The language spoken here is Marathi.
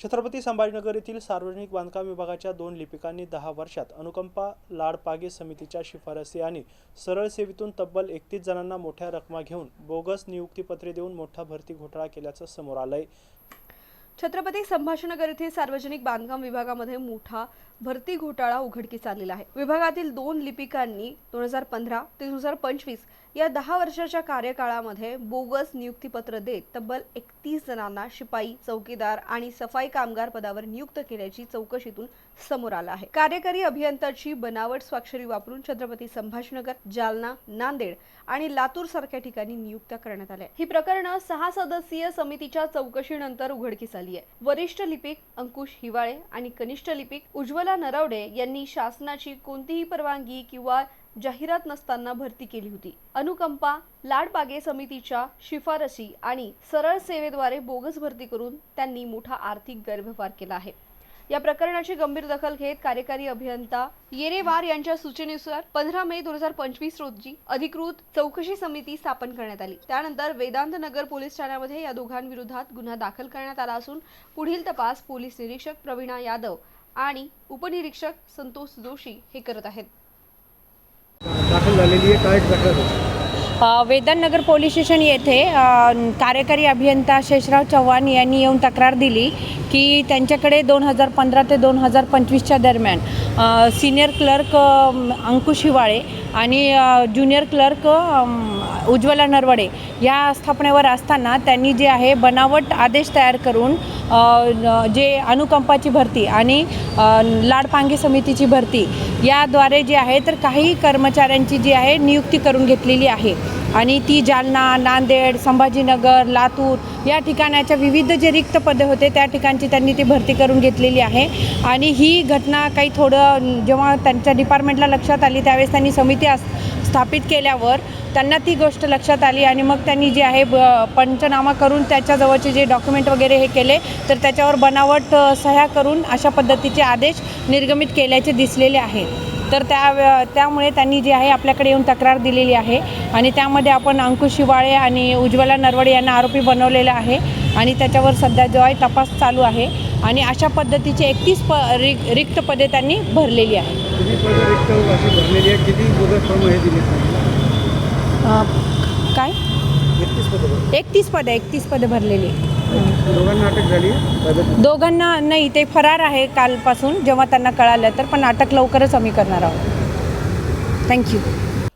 छत्रपती संभाजीनगर येथील सार्वजनिक बांधकाम विभागाच्या दोन लिपिकांनी दहा वर्षात अनुकंपा लाडपागे समितीच्या शिफारसी आणि सरळ सेवेतून तब्बल एकतीस जणांना मोठ्या रकमा घेऊन बोगस नियुक्तीपत्रे देऊन मोठा भरती घोटाळा केल्याचं समोर आलंय. छत्रपती संभाषणनगर येथे सार्वजनिक बांधकाम विभागामध्ये मोठा भरती घोटाळा उघडकीस आलेला आहे. विभागातील दोन लिपिकांनी दोन हजार पंधरा ते दोन हजार पंचवीस या दहा वर्षाच्या कार्यकाळामध्ये बोगस नियुक्तीपत्र देत तब्बल एकतीस जणांना शिपाई चौकीदार आणि सफाई कामगार पदावर नियुक्त केल्याची चौकशीतून समोर आला आहे. कार्यकारी अभियंत्याची बनावट स्वाक्षरी वापरून छत्रपती संभाषणनगर जालना नांदेड आणि लातूर सारख्या ठिकाणी नियुक्त्या करण्यात आल्या. ही प्रकरणं सहा सदस्यीय समितीच्या चौकशीनंतर उघडकीस आली. आहे. वरिष्ठ लिपिक अंकुश हिवाळे आणि कनिष्ठ लिपिक उज्ज्वला नरवडे यांनी शासनाची कोणतीही परवानगी किंवा जाहिरात नसताना भरती केली होती. अनुकंपा लाडबागे समितीच्या शिफारसी आणि सरळ सेवेद्वारे बोगस भरती करून त्यांनी मोठा आर्थिक गैरव्यवहार केला आहे. या प्रकरणाची गंभीर दखल घेत कार्यकारी अभियंता येरेवार यांच्या सूचनेनुसार पंधरा मे दोन हजार पंचवीस रोजी अधिकृत चौकशी समिती स्थापन करण्यात आली. त्यानंतर वेदांत नगर पोलीस ठाण्यामध्ये या दोघांविरोधात गुन्हा दाखल करण्यात आला असून पुढील तपास पोलीस निरीक्षक प्रवीणा यादव आणि उपनिरीक्षक संतोष जोशी हे करत आहेत. दाखल झालेली आहे काय पोलीस स्टेशन येथे कार्यकारी अभियंता शेषराव चव्हाण यांनी येऊन तक्रार दिली की त्यांच्याकडे दोन हजार पंधरा ते दोन हजार पंचवीसच्या दरम्यान सिनियर क्लर्क अंकुश हिवाळे आणि ज्युनियर क्लर्क उज्ज्वला नरवडे या स्थापनेवर असताना त्यांनी जे आहे बनावट आदेश तयार करून जे अनुकंपाची भरती आणि लाडपांगी लाडपांगे समितीची भरती याद्वारे जे आहे तर काही कर्मचाऱ्यांची जी आहे नियुक्ती करून घेतलेली आहे. आणि ती जालना नांदेड संभाजीनगर लातूर या ठिकाणाच्या विविध जे रिक्त पदे होते त्या ठिकाणची त्यांनी ती भरती करून घेतलेली आहे. आणि ही घटना काही थोडं जेव्हा त्यांच्या डिपार्टमेंटला लक्षात आली त्यावेळेस त्यांनी समिती अस- स्थापित केल्यावर त्यांना ती गोष्ट लक्षात आली आणि मग त्यांनी जे आहे पंचनामा करून त्याच्याजवळचे जे डॉक्युमेंट वगैरे हे केले तर त्याच्यावर बनावट सह्या करून अशा पद्धतीचे आदेश निर्गमित केल्याचे दिसलेले आहे तर त्या त्यामुळे त्यांनी जे आहे आपल्याकडे येऊन तक्रार दिलेली आहे. आणि त्यामध्ये आपण अंकुश शिवाळे आणि उज्ज्वला नरवडे यांना आरोपी बनवलेलं आहे. आणि त्याच्यावर सध्या जो आहे तपास चालू आहे. आणि अशा पद्धतीचे एकतीस प रिक रिक्त पदे त्यांनी भरलेली आहे काय? एकतीस पदं एकतीस पदे भरलेली. दोघांना अटक झाली? दोघांना नाही ते फरार आहे कालपासून. जेव्हा त्यांना कळालं तर पण अटक लवकरच आम्ही करणार आहोत. थँक्यू